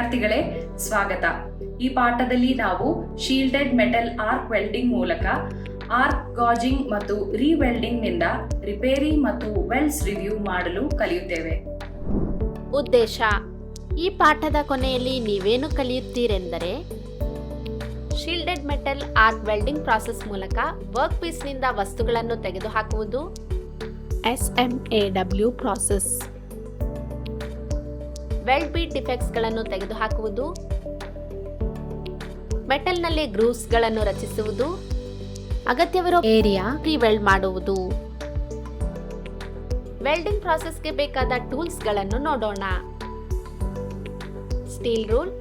ವಿದ್ಯಾರ್ಥಿಗಳೇ ಸ್ವಾಗತ. ಈ ಪಾಠದಲ್ಲಿ ನಾವು ಶೀಲ್ಡೆಡ್ ಮೆಟಲ್ ಆರ್ಕ್ ವೆಲ್ಡಿಂಗ್ ಮೂಲಕ ಆರ್ಕ್ ಗಾಜಿಂಗ್ ಮತ್ತು ರೀವೆಲ್ಡಿಂಗ್ನಿಂದ ರಿಪೇರಿ ಮತ್ತು ವೆಲ್ಡ್ಸ್ ರಿವ್ಯೂ ಮಾಡಲು ಕಲಿಯುತ್ತೇವೆ. ಉದ್ದೇಶ ಈ ಪಾಠದ ಕೊನೆಯಲ್ಲಿ ನೀವೇನು ಕಲಿಯುತ್ತೀರೆಂದರೆ shielded metal arc welding process ಮೂಲಕ ವರ್ಕ್ ಪೀಸ್ನಿಂದ ವಸ್ತುಗಳನ್ನು ತೆಗೆದುಹಾಕುವುದು. S M A W process weld bead ಡಿಫೆಕ್ಟ್ಸ್ಗಳನ್ನು ತೆಗೆದುಹಾಕುವುದು, ಮೆಟಲ್ನಲ್ಲಿ ಗ್ರೂವ್ಸ್ಗಳನ್ನು ರಚಿಸುವುದು, ಅಗತ್ಯವಿರೋ ಏರಿಯಾ ವೆಲ್ಡ್ ಮಾಡುವುದು. ವೆಲ್ಡಿಂಗ್ ಪ್ರಾಸೆಸ್ಗೆ ಬೇಕಾದ ಟೂಲ್ಸ್ಗಳನ್ನು ನೋಡೋಣ. Steel rule,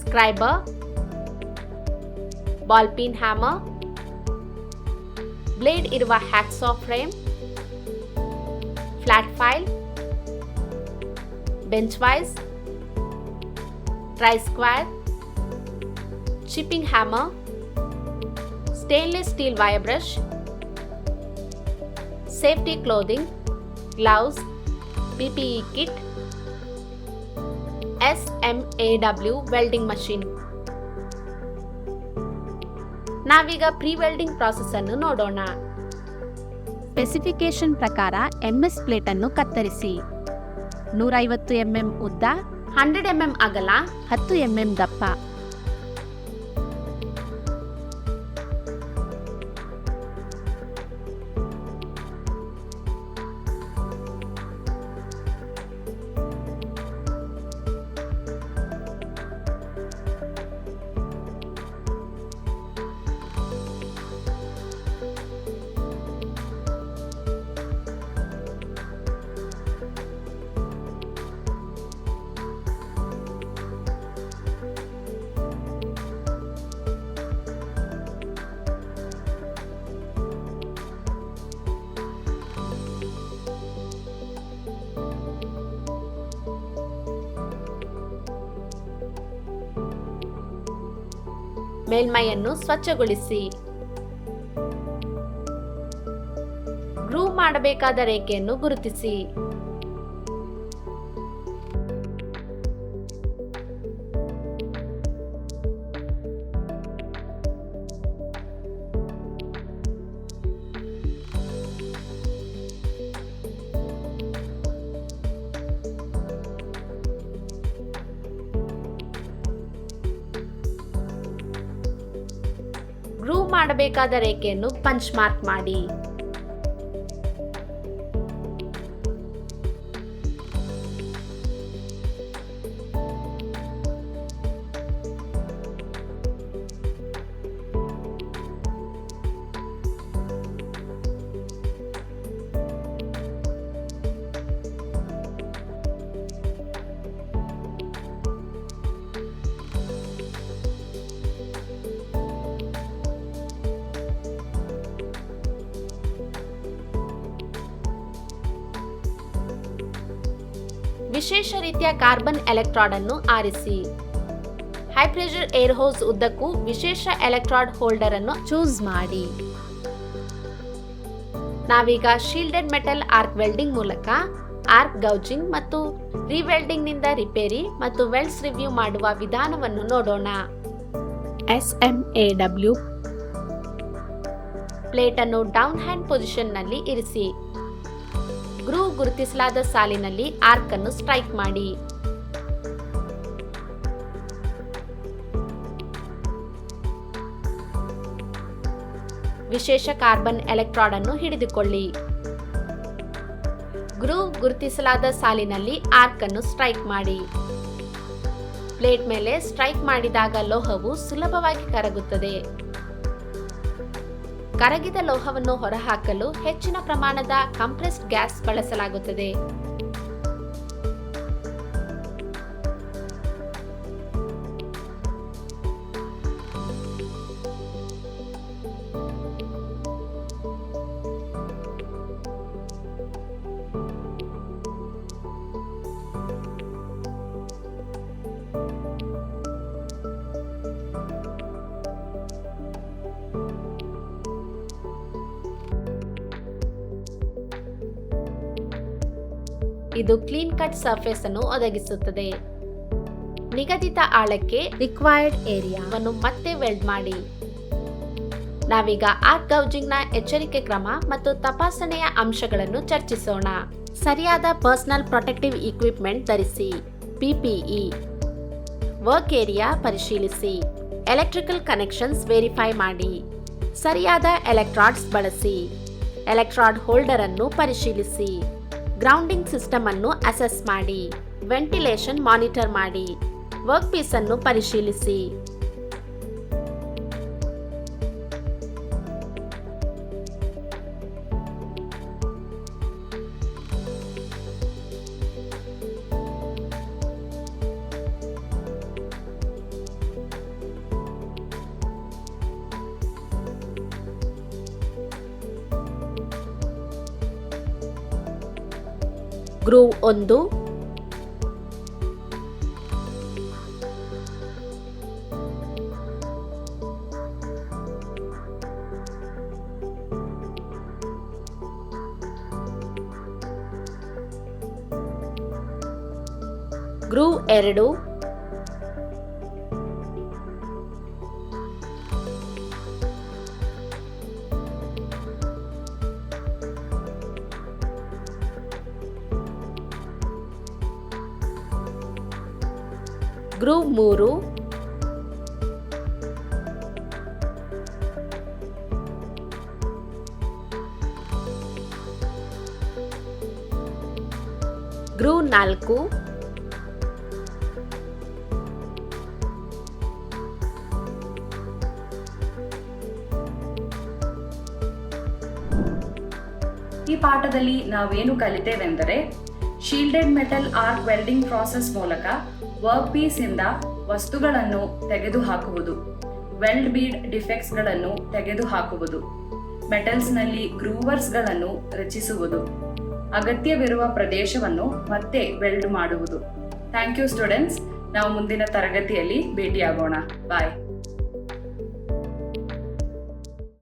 scriber, ball pin hammer, blade ಇರುವ hacksaw frame, flat file bench vise try square chipping hammer stainless steel wire brush safety clothing gloves PPE kit S M A W welding machine ನಾವೀಗ pre welding process ಅನ್ನು ನೋಡೋಣ. Specification ಪ್ರಕಾರ MS plate ಅನ್ನು ಕತ್ತರಿಸಿ. ನೂರೈವತ್ತು MM ಉದ್ದ hundred MM ಅಗಲ ಹತ್ತು ಎಂಎಂ ದಪ್ಪ. ಮೇಲ್ಮೈಯನ್ನು ಸ್ವಚ್ಛಗೊಳಿಸಿ. ಗ್ರೂ ಮಾಡಬೇಕಾದ ರೇಖೆಯನ್ನು ಗುರುತಿಸಿ. ಮಾಡಬೇಕಾದ ರೇಖೆಯನ್ನು ಪಂಚ್ ಮಾರ್ಕ್ ಮಾಡಿ. ವಿಶೇಷ ರೀತಿಯ ಕಾರ್ಬನ್ ಎಲೆಕ್ಟ್ರಾಡ್ ಅನ್ನು ಆರಿಸಿ. ಹೈ ಪ್ರೆಷರ್ ಏರ್ ಹೋಸ್ ಉದ್ದಕ್ಕೂ ವಿಶೇಷ ಎಲೆಕ್ಟ್ರಾಡ್ ಹೋಲ್ಡರ್ ಅನ್ನು ಚೂಸ್ ಮಾಡಿ. ನಾವೀಗ ಶೀಲ್ಡೆಡ್ ಮೆಟಲ್ ಆರ್ಕ್ ವೆಲ್ಡಿಂಗ್ ಮೂಲಕ ಆರ್ಕ್ ಗೌಜಿಂಗ್ ಮತ್ತು ರಿವೆಲ್ಡಿಂಗ್ನಿಂದ ರಿಪೇರಿ ಮತ್ತು ವೆಲ್ಡ್ಸ್ ರಿವ್ಯೂ ಮಾಡುವ ವಿಧಾನವನ್ನು ನೋಡೋಣ. S M A W plate ಅನ್ನು ಡೌನ್ ಹ್ಯಾಂಡ್ ಪೊಸಿಷನ್ನಲ್ಲಿ ಇರಿಸಿ. ಗ್ರೂವ್ ಗುರುತಿಸಲಾದ ಸಾಲಿನಲ್ಲಿ ಆರ್ಕ್ ಅನ್ನು ಸ್ಟ್ರೈಕ್ ಮಾಡಿ. ವಿಶೇಷ ಕಾರ್ಬನ್ ಎಲೆಕ್ಟ್ರಾಡ್ ಅನ್ನು ಹಿಡಿದುಕೊಳ್ಳಿ. ಗ್ರೂವ್ ಗುರುತಿಸಲಾದ ಸಾಲಿನಲ್ಲಿ ಆರ್ಕ್ ಅನ್ನು ಸ್ಟ್ರೈಕ್ ಮಾಡಿ. ಪ್ಲೇಟ್ ಮೇಲೆ ಸ್ಟ್ರೈಕ್ ಮಾಡಿದಾಗ ಲೋಹವು ಸುಲಭವಾಗಿ ಕರಗುತ್ತದೆ. ಕರಗಿದ ಲೋಹವನ್ನು ಹೊರಹಾಕಲು ಹೆಚ್ಚಿನ ಪ್ರಮಾಣದ ಕಂಪ್ರೆಸ್ಡ್ ಗ್ಯಾಸ್ ಬಳಸಲಾಗುತ್ತದೆ. ಇದು ಕ್ಲೀನ್ ಕಟ್ ಸರ್ಫೇಸ್ ಅನ್ನು ಒದಗಿಸುತ್ತದೆ. ನಿಗದಿತ ಆಳಕ್ಕೆ ರಿಕ್ವೈರ್ಡ್ ಏರಿಯಾವನ್ನು ಮತ್ತೆ ವೆಲ್ಡ್ ಮಾಡಿ. ನಾವೀಗ ಆರ್ಕ್ ಗೌಜಿಂಗ್ನ ಎಚ್ಚರಿಕೆ ಕ್ರಮ ಮತ್ತು ತಪಾಸಣೆಯ ಅಂಶಗಳನ್ನು ಚರ್ಚಿಸೋಣ. ಸರಿಯಾದ ಪರ್ಸನಲ್ ಪ್ರೊಟೆಕ್ಟಿವ್ ಇಕ್ವಿಪ್ಮೆಂಟ್ ಧರಿಸಿ. ಪಿಪಿಇ ವರ್ಕ್ ಏರಿಯಾ ಪರಿಶೀಲಿಸಿ. ಎಲೆಕ್ಟ್ರಿಕಲ್ ಕನೆಕ್ಷನ್ಸ್ ವೆರಿಫೈ ಮಾಡಿ. ಸರಿಯಾದ ಎಲೆಕ್ಟ್ರಾಡ್ಸ್ ಬಳಸಿ. ಎಲೆಕ್ಟ್ರಾಡ್ ಹೋಲ್ಡರ್ ಅನ್ನು ಪರಿಶೀಲಿಸಿ. ಗ್ರೌಂಡಿಂಗ್ ಸಿಸ್ಟಮ್ ಅನ್ನು ಅಸೆಸ್ ಮಾಡಿ ವೆಂಟಿಲೇಷನ್ ಮಾನಿಟರ್ ಮಾಡಿ ವರ್ಕ್ ಪೀಸ್ ಅನ್ನು ಪರಿಶೀಲಿಸಿ. ಗ್ರೂವ್ ಒಂದು. ಗ್ರೂವ್ ಎರಡು. ಗ್ರೂವ್ ಮೂರು. ಗ್ರೂ ನಾಲ್ಕು. ಈ ಪಾಠದಲ್ಲಿ ನಾವೇನು ಕಲಿತೇವೆಂದರೆ shielded metal arc welding process ಮೂಲಕ ವರ್ಕ್ ಪೀಸ್ ಇಂದ ವಸ್ತುಗಳನ್ನು ತೆಗೆದುಹಾಕುವುದು ವೆಲ್ಡ್ ಬೀಡ್ ಡಿಫೆಕ್ಟ್ಸ್ಗಳನ್ನು ತೆಗೆದುಹಾಕುವುದು, ಮೆಟಲ್ಸ್ನಲ್ಲಿ ಗ್ರೂವರ್ಸ್ಗಳನ್ನು ರಚಿಸುವುದು, ಅಗತ್ಯವಿರುವ ಪ್ರದೇಶವನ್ನು ಮತ್ತೆ ವೆಲ್ಡ್ ಮಾಡುವುದು. ಥ್ಯಾಂಕ್ ಯು ಸ್ಟೂಡೆಂಟ್ಸ್, ನಾವು ಮುಂದಿನ ತರಗತಿಯಲ್ಲಿ ಭೇಟಿಯಾಗೋಣ. ಬಾಯ್.